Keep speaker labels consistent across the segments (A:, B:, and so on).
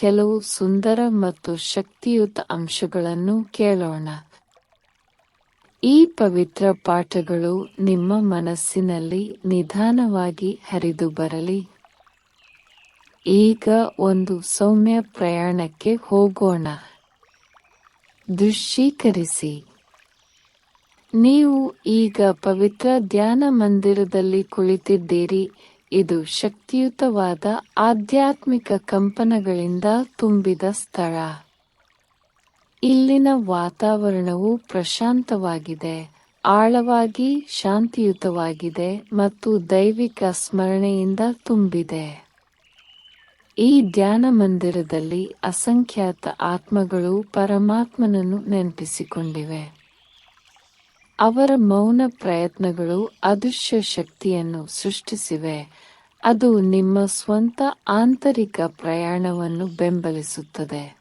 A: ಕೆಲವು ಸುಂದರ ಮತ್ತು ಶಕ್ತಿಯುತ ಅಂಶಗಳನ್ನು ಕೇಳೋಣ. ಈ ಪವಿತ್ರ ಪಾಠಗಳು ನಿಮ್ಮ ಮನಸ್ಸಿನಲ್ಲಿ ನಿಧಾನವಾಗಿ ಹರಿದು ಬರಲಿ. ಈಗ ಒಂದು ಸೌಮ್ಯ ಪ್ರಯಾಣಕ್ಕೆ ಹೋಗೋಣ. ದೃಶ್ಯೀಕರಿಸಿ. ನೀವು ಈಗ ಪವಿತ್ರ ಧ್ಯಾನ ಮಂದಿರದಲ್ಲಿ ಕುಳಿತಿದ್ದೀರಿ. ಇದು ಶಕ್ತಿಯುತವಾದ ಆಧ್ಯಾತ್ಮಿಕ ಕಂಪನಗಳಿಂದ ತುಂಬಿದ ಸ್ಥಳ. ಇಲ್ಲಿನ ವಾತಾವರಣವು ಪ್ರಶಾಂತವಾಗಿದೆ, ಆಳವಾಗಿ ಶಾಂತಿಯುತವಾಗಿದೆ ಮತ್ತು ದೈವಿಕ ಸ್ಮರಣೆಯಿಂದ ತುಂಬಿದೆ. ಈ ಧ್ಯಾನ ಮಂದಿರದಲ್ಲಿ ಅಸಂಖ್ಯಾತ ಆತ್ಮಗಳು ಪರಮಾತ್ಮನನ್ನು ನೆನಪಿಸಿಕೊಂಡಿವೆ. ಅವರ ಮೌನ ಪ್ರಯತ್ನಗಳು ಅದೃಶ್ಯ ಶಕ್ತಿಯನ್ನು ಸೃಷ್ಟಿಸಿವೆ. ಅದು ನಿಮ್ಮ ಸ್ವಂತ ಆಂತರಿಕ ಪ್ರಯಾಣವನ್ನು ಬೆಂಬಲಿಸುತ್ತದೆ.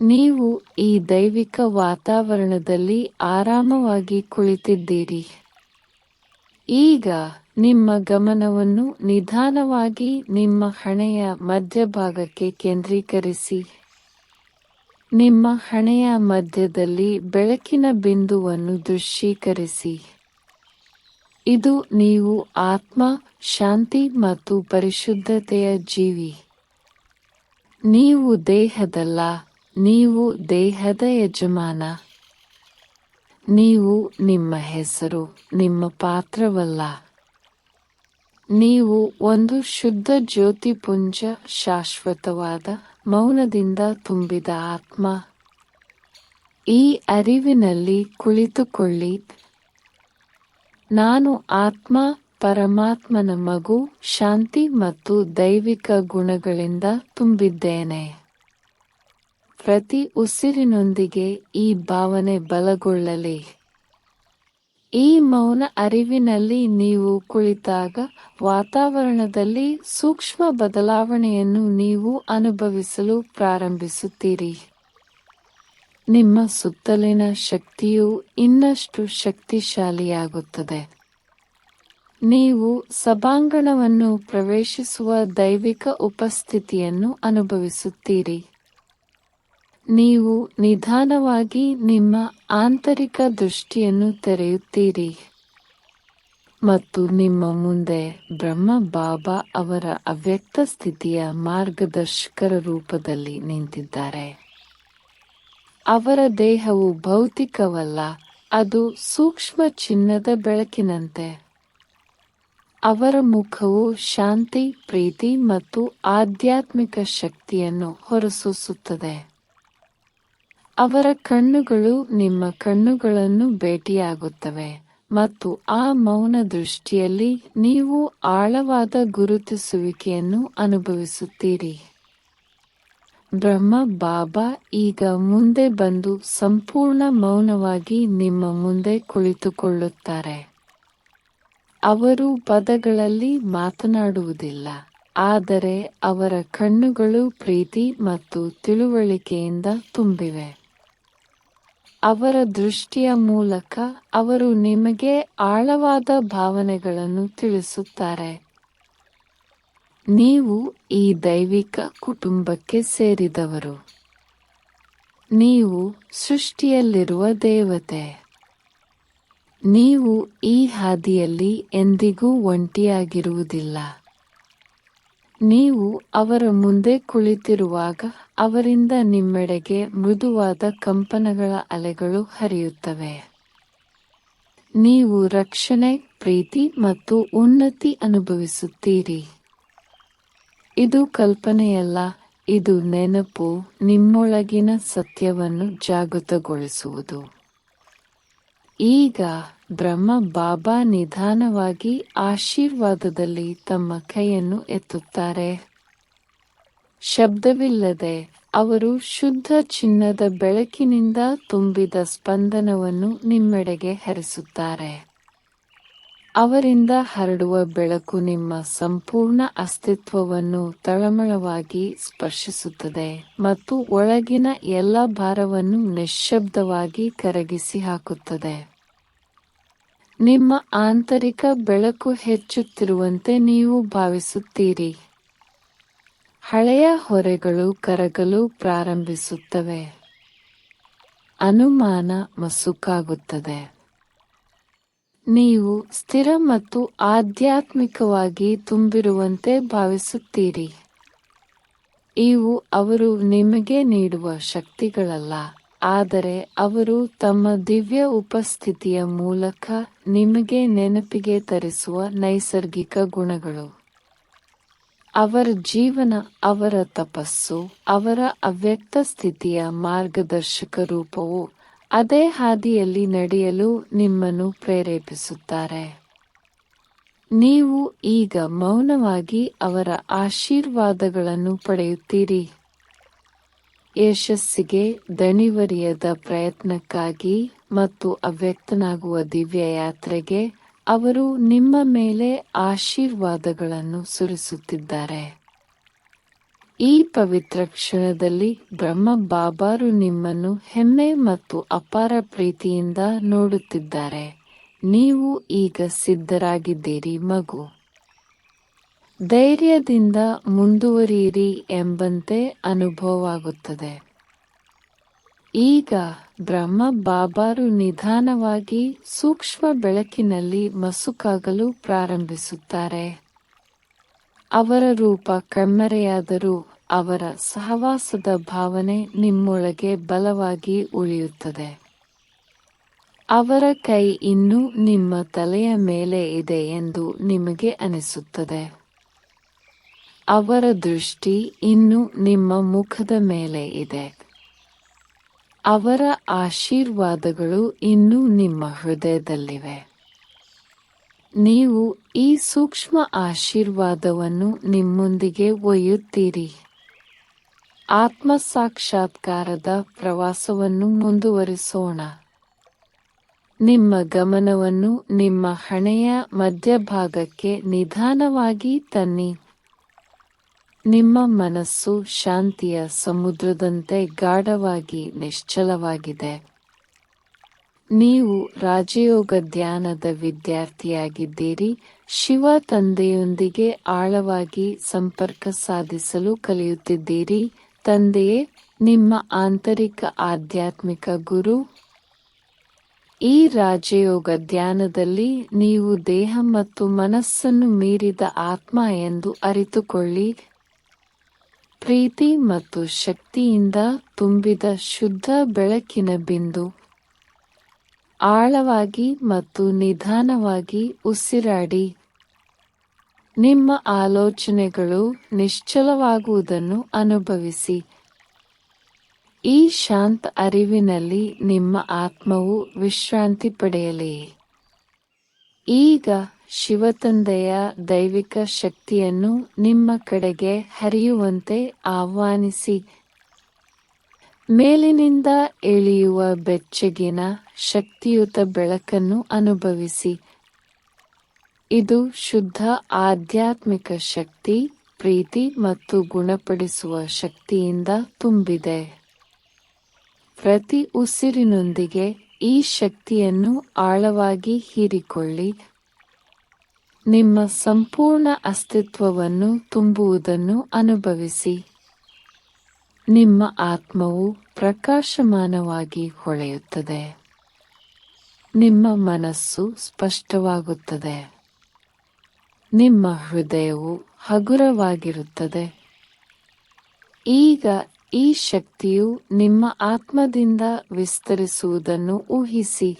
A: ನೀವು ಈ ದೈವಿಕ ವಾತಾವರಣದಲ್ಲಿ ಆರಾಮವಾಗಿ ಕುಳಿತಿದ್ದೀರಿ. ಈಗ ನಿಮ್ಮ ಗಮನವನ್ನು ನಿಧಾನವಾಗಿ ನಿಮ್ಮ ಹಣೆಯ ಮಧ್ಯಭಾಗಕ್ಕೆ ಕೇಂದ್ರೀಕರಿಸಿ. ನಿಮ್ಮ ಹಣೆಯ ಮಧ್ಯದಲ್ಲಿ ಬೆಳಕಿನ ಬಿಂದುವನ್ನು ದೃಶ್ಯೀಕರಿಸಿ. ಇದು ನೀವು ಆತ್ಮ, ಶಾಂತಿ ಮತ್ತು ಪರಿಶುದ್ಧತೆಯ ಜೀವಿ. ನೀವು ದೇಹದಲ್ಲ, ನೀವು ದೇಹದ ಯಜಮಾನ. ನೀವು ನಿಮ್ಮ ಹೆಸರು, ನಿಮ್ಮ ಪಾತ್ರವಲ್ಲ. ನೀವು ಒಂದು ಶುದ್ಧ ಜ್ಯೋತಿಪುಂಜ ಶಾಶ್ವತವಾದ ಮೌನದಿಂದ ತುಂಬಿದ ಆತ್ಮ, ಈ ಅರಿವಿನಲ್ಲಿ ಕುಳಿತುಕೊಳ್ಳಿ. ನಾನು ಆತ್ಮ, ಪರಮಾತ್ಮನ ಮಗು, ಶಾಂತಿ ಮತ್ತು ದೈವಿಕ ಗುಣಗಳಿಂದ ತುಂಬಿದ್ದೇನೆ. ಪ್ರತಿ ಉಸಿರಿನೊಂದಿಗೆ ಈ ಭಾವನೆ ಬಲಗೊಳ್ಳಲಿ. ಈ ಮೌನ ಅರಿವಿನಲ್ಲಿ ನೀವು ಕುಳಿತಾಗ ವಾತಾವರಣದಲ್ಲಿ ಸೂಕ್ಷ್ಮ ಬದಲಾವಣೆಯನ್ನು ನೀವು ಅನುಭವಿಸಲು ಪ್ರಾರಂಭಿಸುತ್ತೀರಿ. ನಿಮ್ಮ ಸುತ್ತಲಿನ ಶಕ್ತಿಯು ಇನ್ನಷ್ಟು ಶಕ್ತಿಶಾಲಿಯಾಗುತ್ತದೆ. ನೀವು ಸಭಾಂಗಣವನ್ನು ಪ್ರವೇಶಿಸುವ ದೈವಿಕ ಉಪಸ್ಥಿತಿಯನ್ನು ಅನುಭವಿಸುತ್ತೀರಿ. ನೀವು ನಿಧಾನವಾಗಿ ನಿಮ್ಮ ಆಂತರಿಕ ದೃಷ್ಟಿಯನ್ನು ತೆರೆಯುತ್ತೀರಿ ಮತ್ತು ನಿಮ್ಮ ಮುಂದೆ ಬ್ರಹ್ಮ ಬಾಬಾ ಅವರ ಅವ್ಯಕ್ತ ಸ್ಥಿತಿಯ ಮಾರ್ಗದರ್ಶಕರ ರೂಪದಲ್ಲಿ ನಿಂತಿದ್ದಾರೆ. ಅವರ ದೇಹವು ಭೌತಿಕವಲ್ಲ, ಅದು ಸೂಕ್ಷ್ಮ ಚಿನ್ನದ ಬೆಳಕಿನಂತೆ. ಅವರ ಮುಖವು ಶಾಂತಿ, ಪ್ರೀತಿ ಮತ್ತು ಆಧ್ಯಾತ್ಮಿಕ ಶಕ್ತಿಯನ್ನು ಹೊರಸೂಸುತ್ತದೆ. ಅವರ ಕಣ್ಣುಗಳು ನಿಮ್ಮ ಕಣ್ಣುಗಳನ್ನು ಭೇಟಿಯಾಗುತ್ತವೆ ಮತ್ತು ಆ ಮೌನ ದೃಷ್ಟಿಯಲ್ಲಿ ನೀವು ಆಳವಾದ ಗುರುತಿಸುವಿಕೆಯನ್ನು ಅನುಭವಿಸುತ್ತೀರಿ. ಬ್ರಹ್ಮ, ಬಾಬಾ, ಈಗ ಮುಂದೆ ಬಂದು ಸಂಪೂರ್ಣ ಮೌನವಾಗಿ ನಿಮ್ಮ ಮುಂದೆ ಕುಳಿತುಕೊಳ್ಳುತ್ತಾರೆ. ಅವರು ಪದಗಳಲ್ಲಿ ಮಾತನಾಡುವುದಿಲ್ಲ, ಆದರೆ ಅವರ ಕಣ್ಣುಗಳು ಪ್ರೀತಿ ಮತ್ತು ತಿಳುವಳಿಕೆಯಿಂದ ತುಂಬಿವೆ. ಅವರ ದೃಷ್ಟಿಯ ಮೂಲಕ ಅವರು ನಿಮಗೆ ಆಳವಾದ ಭಾವನೆಗಳನ್ನು ತಿಳಿಸುತ್ತಾರೆ. ನೀವು ಈ ದೈವಿಕ ಕುಟುಂಬಕ್ಕೆ ಸೇರಿದವರು. ನೀವು ಸೃಷ್ಟಿಯಲ್ಲಿರುವ ದೇವತೆ. ನೀವು ಈ ಹಾದಿಯಲ್ಲಿ ಎಂದಿಗೂ ಒಂಟಿಯಾಗಿರುವುದಿಲ್ಲ. ನೀವು ಅವರ ಮುಂದೆ ಕುಳಿತಿರುವಾಗ ಅವರಿಂದ ನಿಮ್ಮೆಡೆಗೆ ಮೃದುವಾದ ಕಂಪನಗಳ ಅಲೆಗಳು ಹರಿಯುತ್ತವೆ. ನೀವು ರಕ್ಷಣೆ, ಪ್ರೀತಿ ಮತ್ತು ಉನ್ನತಿ ಅನುಭವಿಸುತ್ತೀರಿ. ಇದು ಕಲ್ಪನೆಯಲ್ಲ, ಇದು ನೆನಪು, ನಿಮ್ಮೊಳಗಿನ ಸತ್ಯವನ್ನು ಜಾಗೃತಗೊಳಿಸುವುದು. ಈಗ ಬ್ರಹ್ಮ ಬಾಬಾ ನಿಧಾನವಾಗಿ ಆಶೀರ್ವಾದದಲ್ಲಿ ತಮ್ಮ ಕೈಯನ್ನು ಎತ್ತುತ್ತಾರೆ. ಶಬ್ದವಿಲ್ಲದೆ ಅವರು ಶುದ್ಧ ಚಿನ್ನದ ಬೆಳಕಿನಿಂದ ತುಂಬಿದ ಸ್ಪಂದನವನ್ನು ನಿಮ್ಮೆಡೆಗೆ ಹರಿಸುತ್ತಾರೆ. ಅವರಿಂದ ಹರಡುವ ಬೆಳಕು ನಿಮ್ಮ ಸಂಪೂರ್ಣ ಅಸ್ತಿತ್ವವನ್ನು ತಳಮಳವಾಗಿ ಸ್ಪರ್ಶಿಸುತ್ತದೆ ಮತ್ತು ಒಳಗಿನ ಎಲ್ಲ ಭಾರವನ್ನು ನಿಶ್ಶಬ್ದವಾಗಿ ಕರಗಿಸಿ ಹಾಕುತ್ತದೆ. ನಿಮ್ಮ ಆಂತರಿಕ ಬೆಳಕು ಹೆಚ್ಚುತ್ತಿರುವಂತೆ ನೀವು ಭಾವಿಸುತ್ತೀರಿ. ಹಳೆಯ ಹೊರೆಗಳು ಕರಗಲು ಪ್ರಾರಂಭಿಸುತ್ತವೆ. ಅನುಮಾನ ಮಸುಕಾಗುತ್ತದೆ. ನೀವು ಸ್ಥಿರ ಮತ್ತು ಆಧ್ಯಾತ್ಮಿಕವಾಗಿ ತುಂಬಿರುವಂತೆ ಭಾವಿಸುತ್ತೀರಿ. ಇವು ಅವರು ನಿಮಗೆ ನೀಡುವ ಶಕ್ತಿಗಳಲ್ಲ, ಆದರೆ ಅವರು ತಮ್ಮ ದಿವ್ಯ ಉಪಸ್ಥಿತಿಯ ಮೂಲಕ ನಿಮಗೆ ನೆನಪಿಗೆ ತರಿಸುವ ನೈಸರ್ಗಿಕ ಗುಣಗಳು. ಅವರ ಜೀವನ, ಅವರ ತಪಸ್ಸು, ಅವರ ಅವ್ಯಕ್ತ ಸ್ಥಿತಿಯ ಮಾರ್ಗದರ್ಶಕ ರೂಪವು ಅದೇ ಹಾದಿಯಲ್ಲಿ ನಡೆಯಲು ನಿಮ್ಮನ್ನು ಪ್ರೇರೇಪಿಸುತ್ತಾರೆ. ನೀವು ಈಗ ಮೌನವಾಗಿ ಅವರ ಆಶೀರ್ವಾದಗಳನ್ನು ಪಡೆಯುತ್ತೀರಿ. ಯಶಸ್ಸಿಗೆ ದಣಿವರಿಯದ ಪ್ರಯತ್ನಕ್ಕಾಗಿ ಮತ್ತು ಅವ್ಯಕ್ತನಾಗುವ ದಿವ್ಯ ಯಾತ್ರೆಗೆ ಅವರು ನಿಮ್ಮ ಮೇಲೆ ಆಶೀರ್ವಾದಗಳನ್ನು ಸುರಿಸುತ್ತಿದ್ದಾರೆ. ಈ ಪವಿತ್ರ ಕ್ಷಣದಲ್ಲಿ ಬ್ರಹ್ಮ ಬಾಬಾರು ನಿಮ್ಮನ್ನು ಹೆಮ್ಮೆ ಮತ್ತು ಅಪಾರ ಪ್ರೀತಿಯಿಂದ ನೋಡುತ್ತಿದ್ದಾರೆ. ನೀವು ಈಗ ಸಿದ್ಧರಾಗಿದ್ದೀರಿ ಮಗು. ಧೈರ್ಯದಿಂದ ಮುಂದುವರಿಯಿರಿ ಎಂಬಂತೆ ಅನುಭವವಾಗುತ್ತದೆ. ಈಗ ಬ್ರಹ್ಮ ಬಾಬಾರು ನಿಧಾನವಾಗಿ ಸೂಕ್ಷ್ಮ ಬೆಳಕಿನಲ್ಲಿ ಮಸುಕಾಗಲು ಪ್ರಾರಂಭಿಸುತ್ತಾರೆ. ಅವರ ರೂಪ ಕಣ್ಮರೆಯಾದರೂ ಅವರ ಸಹವಾಸದ ಭಾವನೆ ನಿಮ್ಮೊಳಗೆ ಬಲವಾಗಿ ಉಳಿಯುತ್ತದೆ. ಅವರ ಕೈ ಇನ್ನೂ ನಿಮ್ಮ ತಲೆಯ ಮೇಲೆ ಇದೆ ಎಂದು ನಿಮಗೆ ಅನಿಸುತ್ತದೆ. ಅವರ ದೃಷ್ಟಿ ಇನ್ನೂ ನಿಮ್ಮ ಮುಖದ ಮೇಲೆ ಇದೆ. ಅವರ ಆಶೀರ್ವಾದಗಳು ಇನ್ನೂ ನಿಮ್ಮ ಹೃದಯದಲ್ಲಿವೆ. ನೀವು ಈ ಸೂಕ್ಷ್ಮ ಆಶೀರ್ವಾದವನ್ನು ನಿಮ್ಮೊಂದಿಗೆ ಒಯ್ಯುತ್ತೀರಿ. ಆತ್ಮ ಸಾಕ್ಷಾತ್ಕಾರದ ಪ್ರವಾಸವನ್ನು ಮುಂದುವರಿಸೋಣ. ನಿಮ್ಮ ಗಮನವನ್ನು ನಿಮ್ಮ ಹಣೆಯ ಮಧ್ಯಭಾಗಕ್ಕೆ ನಿಧಾನವಾಗಿ ತನ್ನಿ. ನಿಮ್ಮ ಮನಸ್ಸು ಶಾಂತಿಯ ಸಮುದ್ರದಂತೆ ಗಾಢವಾಗಿ ನಿಶ್ಚಲವಾಗಿದೆ. ನೀವು ರಾಜಯೋಗ ಧ್ಯಾನದ ವಿದ್ಯಾರ್ಥಿಯಾಗಿದ್ದೀರಿ. ಶಿವ ತಂದೆಯೊಂದಿಗೆ ಆಳವಾಗಿ ಸಂಪರ್ಕ ಸಾಧಿಸಲು ಕಲಿಯುತ್ತಿದ್ದೀರಿ. ತಂದೆಯೇ, ನಿಮ್ಮ ಆಂತರಿಕ ಆಧ್ಯಾತ್ಮಿಕ ಗುರು. ಈ ರಾಜಯೋಗ ಧ್ಯಾನದಲ್ಲಿ ನೀವು ದೇಹ ಮತ್ತು ಮನಸ್ಸನ್ನು ಮೀರಿದ ಆತ್ಮ ಎಂದು ಅರಿತುಕೊಳ್ಳಿ. ಪ್ರೀತಿ ಮತ್ತು ಶಕ್ತಿಯಿಂದ ತುಂಬಿದ ಶುದ್ಧ ಬೆಳಕಿನ ಬಿಂದು. ಆಳವಾಗಿ ಮತ್ತು ನಿಧಾನವಾಗಿ ಉಸಿರಾಡಿ. ನಿಮ್ಮ ಆಲೋಚನೆಗಳು ನಿಶ್ಚಲವಾಗುವುದನ್ನು ಅನುಭವಿಸಿ. ಈ ಶಾಂತ ಅರಿವಿನಲ್ಲಿ ನಿಮ್ಮ ಆತ್ಮವು ವಿಶ್ರಾಂತಿ ಪಡೆಯಲಿ. ಈಗ ಶಿವತಂದೆಯ ದೈವಿಕ ಶಕ್ತಿಯನ್ನು ನಿಮ್ಮ ಕಡೆಗೆ ಹರಿಯುವಂತೆ ಆಹ್ವಾನಿಸಿ. ಮೇಲಿನಿಂದ ಎಳೆಯುವ ಬೆಚ್ಚಗಿನ ಶಕ್ತಿಯುತ ಬೆಳಕನ್ನು ಅನುಭವಿಸಿ. ಇದು ಶುದ್ಧ ಆಧ್ಯಾತ್ಮಿಕ ಶಕ್ತಿ, ಪ್ರೀತಿ ಮತ್ತು ಗುಣಪಡಿಸುವ ಶಕ್ತಿಯಿಂದ ತುಂಬಿದೆ. ಪ್ರತಿ ಉಸಿರಿನೊಂದಿಗೆ ಈ ಶಕ್ತಿಯನ್ನು ಆಳವಾಗಿ ಹೀರಿಕೊಳ್ಳಿ. ನಿಮ್ಮ ಸಂಪೂರ್ಣ ಅಸ್ತಿತ್ವವನ್ನು ತುಂಬುವುದನ್ನು ಅನುಭವಿಸಿ. ನಿಮ್ಮ ಆತ್ಮವು ಪ್ರಕಾಶಮಾನವಾಗಿ ಹೊಳೆಯುತ್ತದೆ. ನಿಮ್ಮ ಮನಸ್ಸು ಸ್ಪಷ್ಟವಾಗುತ್ತದೆ. ನಿಮ್ಮ ಹೃದಯವು ಹಗುರವಾಗಿರುತ್ತದೆ. ಈಗ ಈ ಶಕ್ತಿಯು ನಿಮ್ಮ ಆತ್ಮದಿಂದ ವಿಸ್ತರಿಸುವುದನ್ನು ಊಹಿಸಿ.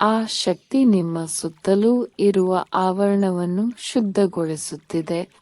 A: ಆ ಶಕ್ತಿ ನಿಮ್ಮ ಸುತ್ತಲೂ ಇರುವ ಆವರಣವನ್ನು ಶುದ್ಧಗೊಳಿಸುತ್ತಿದೆ.